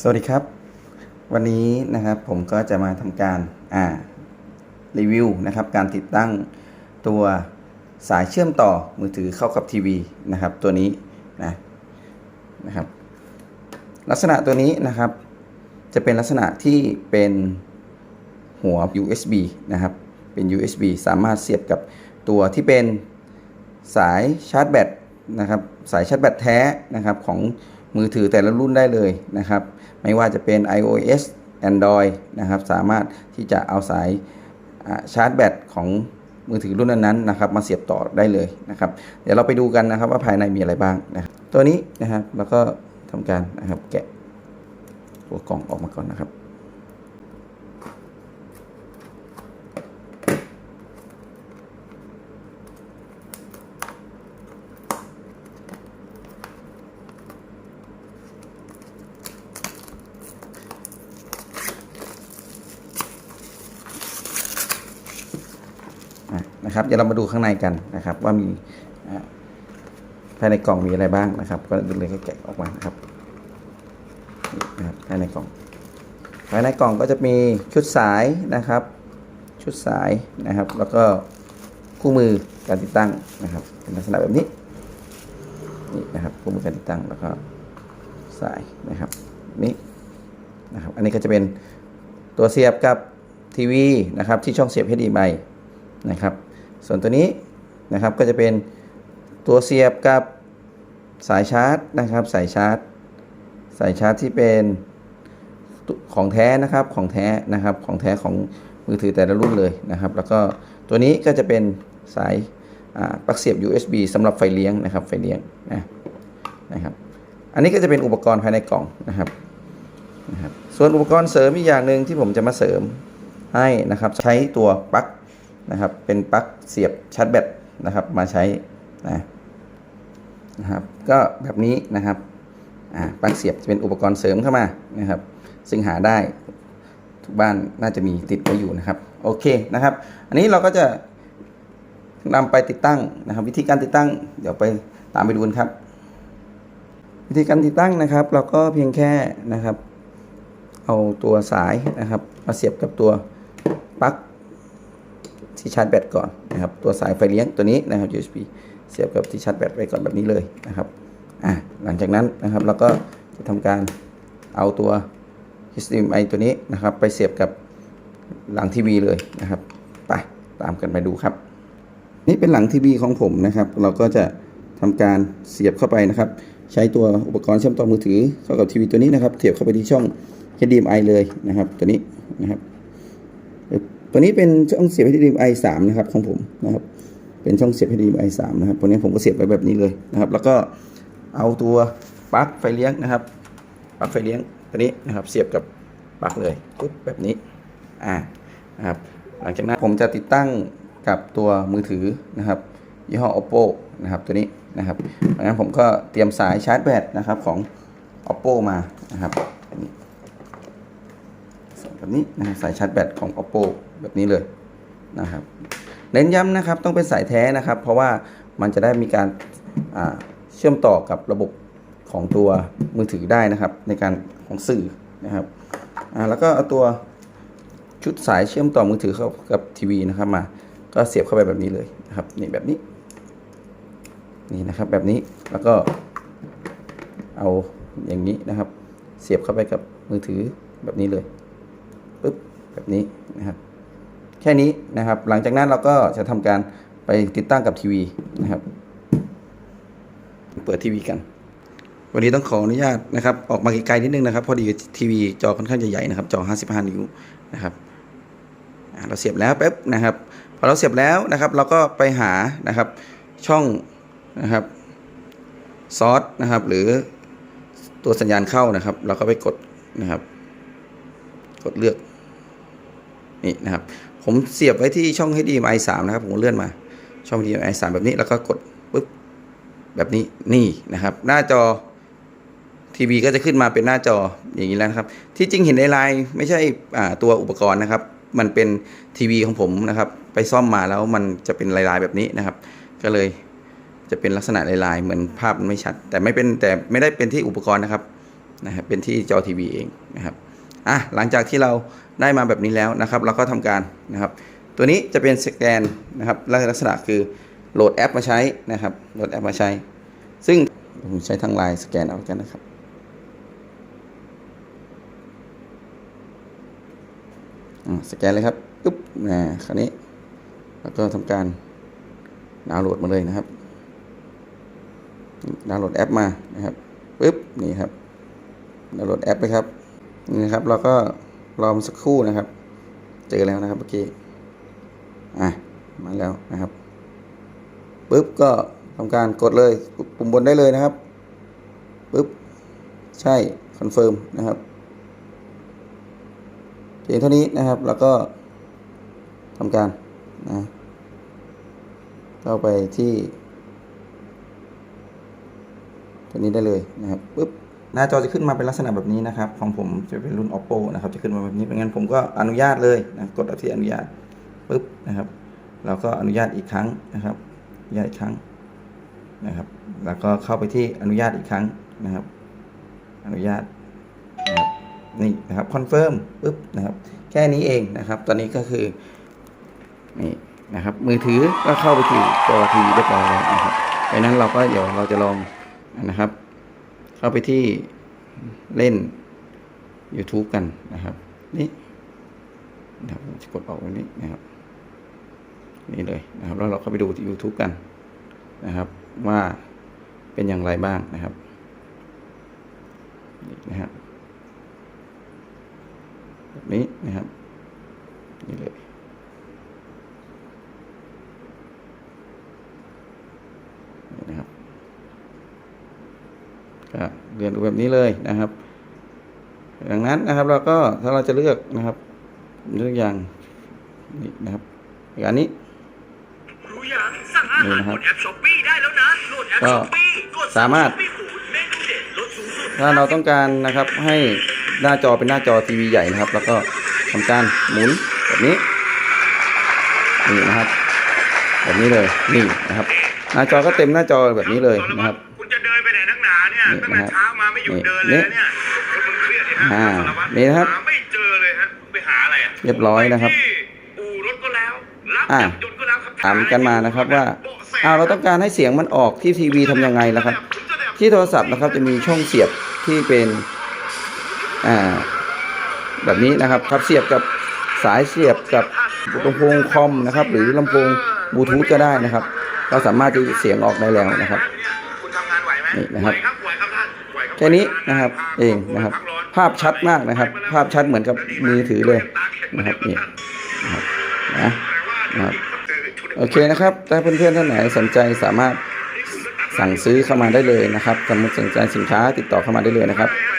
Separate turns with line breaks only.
สวัสดีครับ วันนี้นะครับผมก็จะมาทำการอ่ารีวิวนะครับการติดตั้งตัวสายเชื่อมต่อมือถือเข้ากับทีวีนะครับตัวนี้นะนะครับลักษณะตัวนี้นะครับ จะเป็นลักษณะที่เป็นหัว USB นะครับเป็น USB สามารถเสียบกับตัวที่เป็นสายชาร์จแบตนะครับสายชาร์จแบตแท้นะครับของ มือถือแต่ละรุ่นได้เลยนะครับ ไม่ว่าจะเป็น iOS Android นะครับ สามารถที่จะเอาสายชาร์จแบตของมือถือรุ่นนั้นๆนะครับ มาเสียบต่อได้เลยนะครับ เดี๋ยวเราไปดูกันนะครับว่าภายในมีอะไรบ้างนะครับตัวนี้นะครับแล้วก็ทำการนะครับแกะตัวกล่องออกมาก่อนนะครับ อะ นะครับเดี๋ยวเรามาดูข้างในกันนะครับ ว่ามีภายในกล่องมีอะไรบ้างนะครับ ก็ดูเลยก็แกะออกมานะครับนะครับภายในกล่อง ภายในกล่องก็จะมีชุดสายนะครับ ชุดสายนะครับ แล้วก็คู่มือการติดตั้งนะครับ เป็นลักษณะแบบนี้นี่นะครับคู่มือการติดตั้งแล้วก็สายนะครับนี่นะครับ อันนี้ก็จะเป็นตัวเสียบกับทีวีนะครับที่ช่องเสียบ HDMI นะครับ ส่วนตัวนี้นะครับก็จะเป็นตัวเสียบกับสายชาร์จนะครับ สายชาร์จ สายชาร์จที่เป็นของแท้นะครับของแท้นะครับของแท้ของมือถือแต่ละรุ่นเลยนะครับ แล้วก็ตัวนี้ก็จะเป็นสายปลั๊กเสียบ USB สำหรับไฟเลี้ยงนะครับไฟเลี้ยงนะนะครับ อันนี้ก็จะเป็นอุปกรณ์ภายในกล่องนะครับนะครับ ส่วนอุปกรณ์เสริมอีกอย่างหนึ่งที่ผมจะมาเสริมให้นะครับ ใช้ตัวปลั๊ก นะครับ เป็นปลั๊กเสียบชาร์จแบตนะครับมาใช้นะนะครับ ก็แบบนี้นะครับปลั๊กเสียบจะเป็นอุปกรณ์เสริมเข้ามานะครับ ซึ่งหาได้ทุกบ้านน่าจะมีติดไว้อยู่นะครับ โอเคนะครับ อันนี้เราก็จะนำไปติดตั้งนะครับ วิธีการติดตั้ง เดี๋ยวไปตามไปดูกันครับ วิธีการติดตั้งนะครับ เราก็เพียงแค่นะครับ เอาตัวสายนะครับ มาเสียบกับตัวปลั๊ก ที่ชาร์จแบตก่อนนะครับ ตัวสายไฟเลี้ยงตัวนี้นะครับ USB เสียบกับที่ชาร์จแบตไว้ก่อนแบบนี้เลยนะครับอ่าหลังจากนั้นนะครับเราก็จะทำการเอาตัว HDMI ตัวนี้นะครับ ไปเสียบกับหลังทีวีเลยนะครับไปตามกันไปดูครับ นี่เป็นหลังทีวีของผมนะครับ เราก็จะทำการเสียบเข้าไปนะครับ ใช้ตัวอุปกรณ์เชื่อมต่อมือถือเข้ากับทีวีตัวนี้นะครับเสียบเข้าไปที่ช่อง HDMI เลยนะครับ ตัวนี้นะครับ ตัวนี้เป็นช่องเสียบ HDMI 3นะครับของผมนะครับ เป็นช่องเสียบ HDMI 3นะครับตัวนี้ผมก็เสียบไปแบบนี้เลยนะครับ แล้วก็เอาตัวปลั๊กไฟเลี้ยงนะครับปลั๊กไฟเลี้ยงตัวนี้นะครับเสียบกับปลั๊กเลยปุ๊บแบบนี้อ่านะครับหลังจากนั้นผมจะติดตั้งกับตัวมือถือนะครับยี่ห้อ oppo นะครับตัวนี้นะครับเพราะฉะนั้นผมก็เตรียมสายชาร์จแบตนะครับของ oppo มานะครับนนี้แบบนี้นะครับสายชาร์จแบตของ oppo แบบนี้เลยนะครับ เน้นย้ำนะครับต้องเป็นสายแท้นะครับ เพราะว่ามันจะได้มีการเชื่อมต่อกับระบบของตัวมือถือได้นะครับ ในการของสื่อนะครับแล้วก็เอาตัวชุดสายเชื่อมต่อมือถือเข้ากับทีวีนะครับมา ก็เสียบเข้าไปแบบนี้เลยนะครับนี่แบบนี้นี่นะครับแบบนี้แล้วก็เอาอย่างนี้นะครับ เสียบเข้าไปกับมือถือแบบนี้เลยปุ๊บแบบนี้นะครับ แค่นี้นะครับ หลังจากนั้นเราก็จะทำการไปติดตั้งกับทีวีนะครับ เปิดทีวีกัน วันนี้ต้องขออนุญาตนะครับ ออกมาไกลๆนิดนึงนะครับ พอดีทีวีจอค่อนข้างจะใหญ่นะครับ จอ 55 นิ้วนะครับเราเสียบแล้วแป๊บนะครับพอเราเสียบแล้วนะครับ เราก็ไปหานะครับช่องนะครับซอสนะครับ หรือตัวสัญญาณเข้านะครับ เราก็ไปกดนะครับ กดเลือกนี่นะครับ ผมเสียบไว้ที่ช่อง HDMI 3นะครับ ผมเลื่อนมาช่อง HDMI 3แบบนี้แล้วก็กดปุ๊บแบบนี้นี่นะครับ หน้าจอทีวีก็จะขึ้นมาเป็นหน้าจออย่างนี้แล้วนะครับ ที่จริงเห็นในไลน์ไม่ใช่ตัวอุปกรณ์นะครับ มันเป็นทีวีของผมนะครับ ไปซ่อมมาแล้วมันจะเป็นลายๆแบบนี้นะครับ ก็เลยจะเป็นลักษณะลายๆเหมือนภาพมันไม่ชัด แต่ไม่เป็นแต่ไม่ได้เป็นที่อุปกรณ์นะครับนะครับเป็นที่จอทีวีเองนะครับ อะหลังจากที่เราได้มาแบบนี้แล้วนะครับ เราก็ทำการนะครับ ตัวนี้จะเป็นสแกนนะครับลักษณะคือโหลดแอปมาใช้นะครับโหลดแอปมาใช้ ซึ่งผมใช้ทางไลน์สแกนเอากันนะครับอ่าสแกนเลยครับปึ๊บนะคราวนี้แล้วก็ทำการดาวน์โหลดมาเลยนะครับดาวน์โหลดแอปมานะครับปึ๊บนี่ครับดาวน์โหลดแอปไปครับ นี่นะครับ เราก็รอมสักครู่นะครับ เจอแล้วนะครับเมื่อกี้อะมาแล้วนะครับปึ๊บก็ทำการกดเลยปุ่มบนได้เลยนะครับปึ๊บใช่คอนเฟิร์มนะครับเพียงเท่านี้นะครับ แล้วก็ทำการนะเข้าไปที่ ตัวนี้ได้เลยนะครับปุ๊บ หน้าจอจะขึ้นมาเป็นลักษณะแบบนี้นะครับ ของผมจะเป็นรุ่น oppo นะครับ จะขึ้นมาแบบนี้เป็นงั้นผมก็อนุญาตเลยนะกดที่อนุญาตปุ๊บนะครับแล้วก็อนุญาตอีกครั้งนะครับอนุญาตอีกครั้งนะครับ แล้วก็เข้าไปที่อนุญาตอีกครั้งนะครับ อนุญาตนะครับนี่นะครับคอนเฟิร์มปุ๊บนะครับแค่นี้เองนะครับ ตอนนี้ก็คือนี่นะครับมือถือก็เข้าไปที่จอทีวีเรียบร้อยแล้วนะครับดังนั้นเราก็เดี๋ยวเราจะลองนะครับ เข้าไปที่เล่น YouTube กันนะครับนี่นะครับจะกดออกตรงนี้นะครับ นี่เลยนะครับ แล้วเราเข้าไปดูที่ YouTube กันนะครับ ว่าเป็นอย่างไรบ้างนะครับนี่นะครับแบบนี้นะครับนี่เลยนี่นะครับก็ เรียนรู้แบบนี้เลยนะครับ ดังนั้นนะครับเราก็ถ้าเราจะเลือกนะครับเลือกอย่างนี่นะครับอย่างนี้
รู้ยังสั่งอาหาร
บ
นแอปช้อปปี้ได้แล้วนะโหลดแอป
ก็
ช้อปปี้กด
สามารถถ้าเราต้องการนะครับให้หน้าจอเป็นหน้าจอทีวีใหญ่นะครับ แล้วก็ทำการหมุนแบบนี้นี่นะครับ แบบนี้เลยนี่นะครับ หน้าจอก็เต็มหน้าจอแบบนี้เลยนะครับ
ไปไหนนักหนาเนี่ย
นี่
ตั้ง
นะ
แต่
ครับ
เช้ามาไม่หยุดเดินเลยนะเนี่ยคนมึงเครียดเลยนะ
อ่า
สารวัตร
นี่นะครับ
หาไม่เจอเลยฮะไปหาอะไรอะ
เรียบร้อยนะครับ
ไปที่อู่รถก็แล้วรับ
อ่า
จับยนต์ก็แล้วครับ
ถามกันมานะครับว่า
เบะแส
อ้าวเราต้องการให้เสียงมันออกที่ทีวีทำยังไงล่ะครับ
ผมจะได้
ที่โทรศัพท์นะครับจะมีช่องเสียบที่เป็นอ่าแบบนี้นะครับครับเสียบกับสายเสียบกับลำโพงคอมนะครับ หรือลำโพงบลูทูธก็ได้นะครับ เราสามารถที่จะเสียงออกได้แล้วนะครับ
คุณทำงา นไหวไหม
นี่นะครับ
ไหวครับไหวครับท่านไหวรับ
แค่นี้นะครับเองนะครับ ภาพชัดมากนะครับ ภาพชัดเหมือนกับมือถือเลยนะครับนี่นะครับนะนะครับโอเคนะครับ ถ้าเพื่อนๆท่านไหนสนใจสามารถสั่งซื้อเข้ามาได้เลยนะครับสมมติสนใจสินค้าติดต่อเข้ามาได้เลยนะครับ
ไป